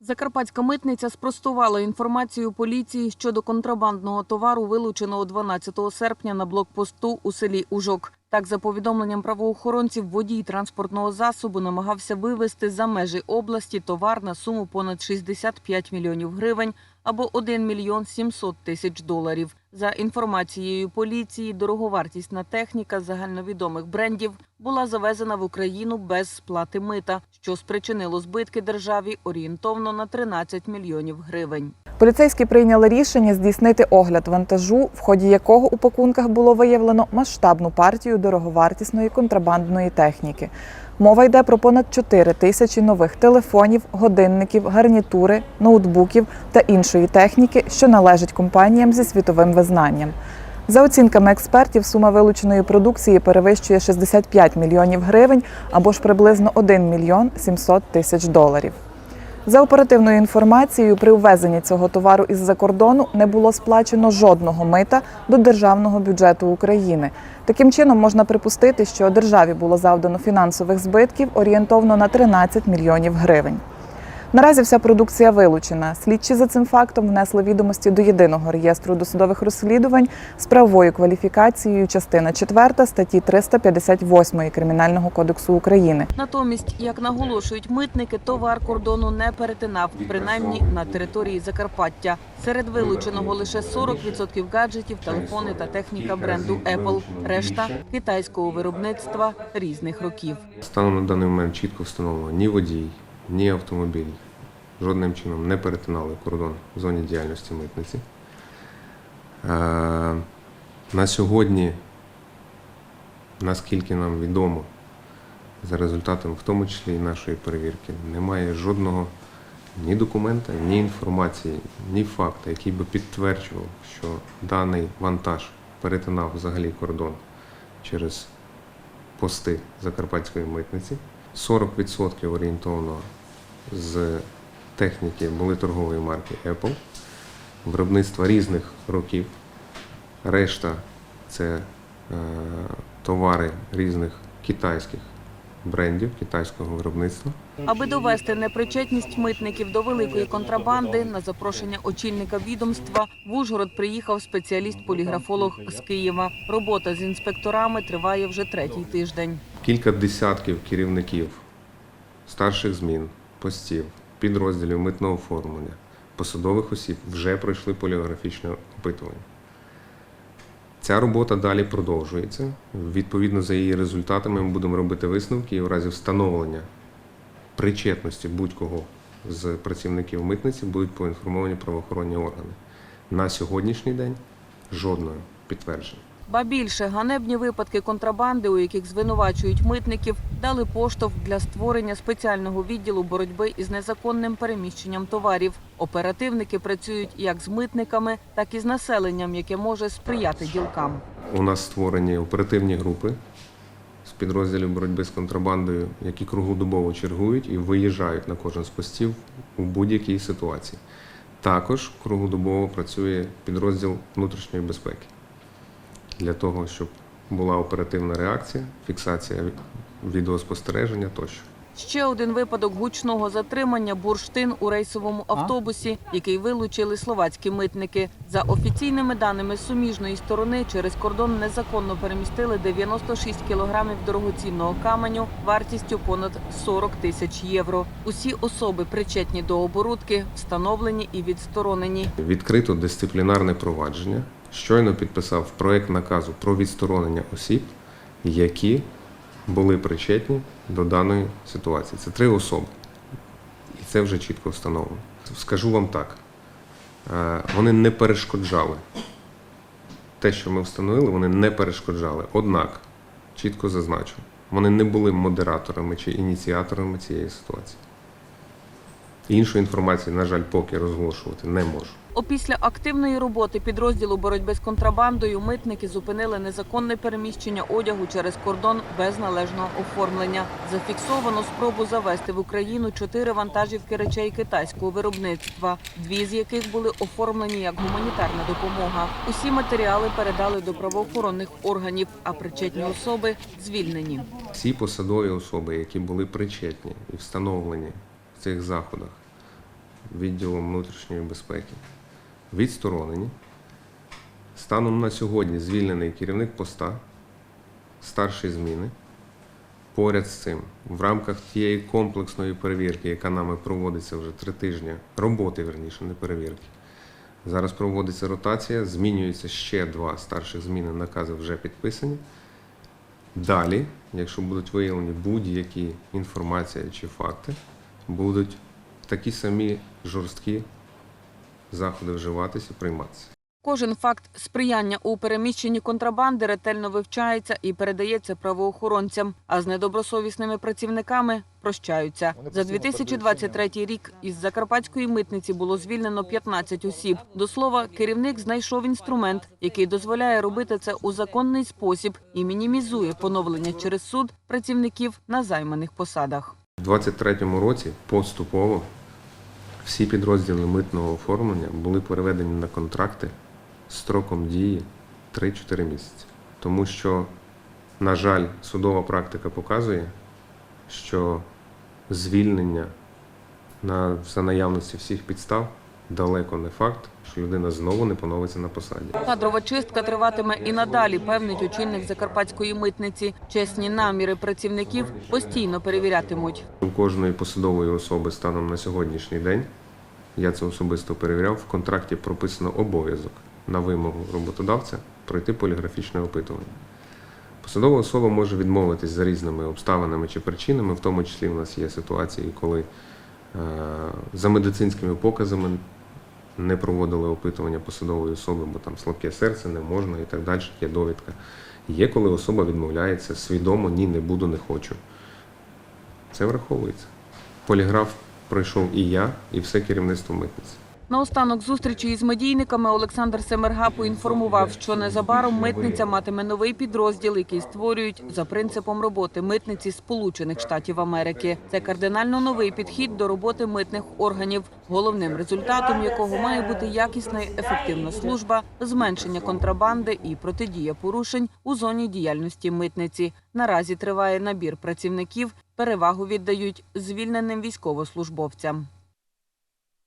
Закарпатська митниця спростувала інформацію поліції щодо контрабандного товару, вилученого 12 серпня на блокпосту у селі Ужок. Так, за повідомленням правоохоронців, водій транспортного засобу намагався вивезти за межі області товар на суму понад 65 мільйонів гривень або 1 мільйон 700 тисяч доларів. За інформацією поліції, дороговартісна техніка загальновідомих брендів була завезена в Україну без сплати мита, що спричинило збитки державі орієнтовно на 13 мільйонів гривень. Поліцейські прийняли рішення здійснити огляд вантажу, в ході якого у пакунках було виявлено масштабну партію дороговартісної контрабандної техніки. Мова йде про понад 4 тисячі нових телефонів, годинників, гарнітури, ноутбуків та іншої техніки, що належить компаніям зі світовим визнанням. За оцінками експертів, сума вилученої продукції перевищує 65 мільйонів гривень або ж приблизно 1 мільйон 700 тисяч доларів. За оперативною інформацією, при ввезенні цього товару із-за кордону не було сплачено жодного мита до державного бюджету України. Таким чином можна припустити, що державі було завдано фінансових збитків орієнтовно на 13 мільйонів гривень. Наразі вся продукція вилучена. Слідчі за цим фактом внесли відомості до єдиного реєстру досудових розслідувань з правовою кваліфікацією частина 4 статті 358 Кримінального кодексу України. Натомість, як наголошують митники, товар кордону не перетинав, принаймні на території Закарпаття. Серед вилученого лише 40% гаджетів, телефони та техніка бренду Apple. Решта китайського виробництва різних років. Станом на даний момент чітко встановлено ні водій, ні автомобіль жодним чином не перетинали кордон в зоні діяльності митниці. Е, На сьогодні, наскільки нам відомо, за результатами, в тому числі і нашої перевірки, немає жодного ні документа, ні інформації, ні факту, який би підтверджував, що даний вантаж перетинав взагалі кордон через пости Закарпатської митниці. 40% орієнтовно з техніки були торгової марки Apple, виробництва різних років. Решта це е, товари різних китайських брендів, китайського виробництва. Аби довести непричетність митників до великої контрабанди, на запрошення очільника відомства в Ужгород приїхав спеціаліст-поліграфолог з Києва. Робота з інспекторами триває вже третій тиждень. Кілька десятків керівників старших змін, постів, підрозділів митного оформлення, посадових осіб вже пройшли поліграфічне опитування. Ця робота далі продовжується. Відповідно за її результатами ми будемо робити висновки і в разі встановлення причетності будь-кого з працівників митниці будуть поінформовані правоохоронні органи. На сьогоднішній день жодного підтвердження. Ба більше ганебні випадки контрабанди, у яких звинувачують митників, дали поштовх для створення спеціального відділу боротьби із незаконним переміщенням товарів. Оперативники працюють як з митниками, так і з населенням, яке може сприяти ділкам. У нас створені оперативні групи з підрозділів боротьби з контрабандою, які круглодобово чергують і виїжджають на кожен з постів у будь-якій ситуації. Також круглодобово працює підрозділ внутрішньої безпеки для того, щоб була оперативна реакція, фіксація відеоспостереження тощо. Ще один випадок гучного затримання бурштин у рейсовому автобусі, який вилучили словацькі митники. За офіційними даними суміжної сторони, через кордон незаконно перемістили 96 кілограмів дорогоцінного каменю вартістю понад 40 тисяч євро. Усі особи, причетні до оборудки, встановлені і відсторонені. Відкрито дисциплінарне провадження. Щойно підписав проект наказу про відсторонення осіб, які були причетні до даної ситуації. Це три особи. І це вже чітко встановлено. Скажу вам так: е, вони не перешкоджали. Те, що ми встановили, вони не перешкоджали. Однак, чітко зазначу, вони не були модераторами чи ініціаторами цієї ситуації. Іншої інформації, на жаль, поки розголошувати не можу. Опісля активної роботи підрозділу боротьби з контрабандою митники зупинили незаконне переміщення одягу через кордон без належного оформлення. Зафіксовано спробу завести в Україну чотири вантажівки речей китайського виробництва, дві з яких були оформлені як гуманітарна допомога. Усі матеріали передали до правоохоронних органів, а причетні особи звільнені. Всі посадові особи, які були причетні і встановлені в цих заходах, відділом внутрішньої безпеки відсторонені. Станом на сьогодні звільнений керівник поста, старший зміни. Поряд з цим, в рамках тієї комплексної перевірки, яка нами проводиться вже три тижні, роботи, верніше, не перевірки. Зараз проводиться ротація, змінюється ще два старших зміни, накази вже підписані. Далі, якщо будуть виявлені будь-які інформація чи факти, будуть такі самі жорсткі заходи вживатися прийматися. Кожен факт сприяння у переміщенні контрабанди ретельно вивчається і передається правоохоронцям, а з недобросовісними працівниками прощаються. За 2023 рік із закарпатської митниці було звільнено 15 осіб. До слова, керівник знайшов інструмент, який дозволяє робити це у законний спосіб і мінімізує поновлення через суд працівників на займаних посадах. У 2023 році поступово всі підрозділи митного оформлення були переведені на контракти строком дії 3-4 місяці. Тому що, на жаль, судова практика показує, що звільнення на, за наявності всіх підстав далеко не факт, що людина знову не поновиться на посаді. Кадрова чистка триватиме і надалі, певнить очільник закарпатської митниці. Чесні наміри працівників постійно перевірятимуть. У кожної посадової особи станом на сьогоднішній день, я це особисто перевіряв, в контракті прописано обов'язок на вимогу роботодавця пройти поліграфічне опитування. Посадова особа може відмовитись за різними обставинами чи причинами, в тому числі в нас є ситуації, коли за медицинськими показами не проводили опитування посадової особи, бо там слабке серце не можна і так далі, є довідка. Є, коли особа відмовляється свідомо, ні, не буду, не хочу. Це враховується. Поліграф пройшов і я, і все керівництво митниці. Наостанок зустрічі із медійниками Олександр Семерга поінформував, що незабаром митниця матиме новий підрозділ, який створюють за принципом роботи митниці Сполучених Штатів Америки. Це кардинально новий підхід до роботи митних органів, головним результатом якого має бути якісна і ефективна служба, зменшення контрабанди і протидія порушень у зоні діяльності митниці. Наразі триває набір працівників. Перевагу віддають звільненим військовослужбовцям.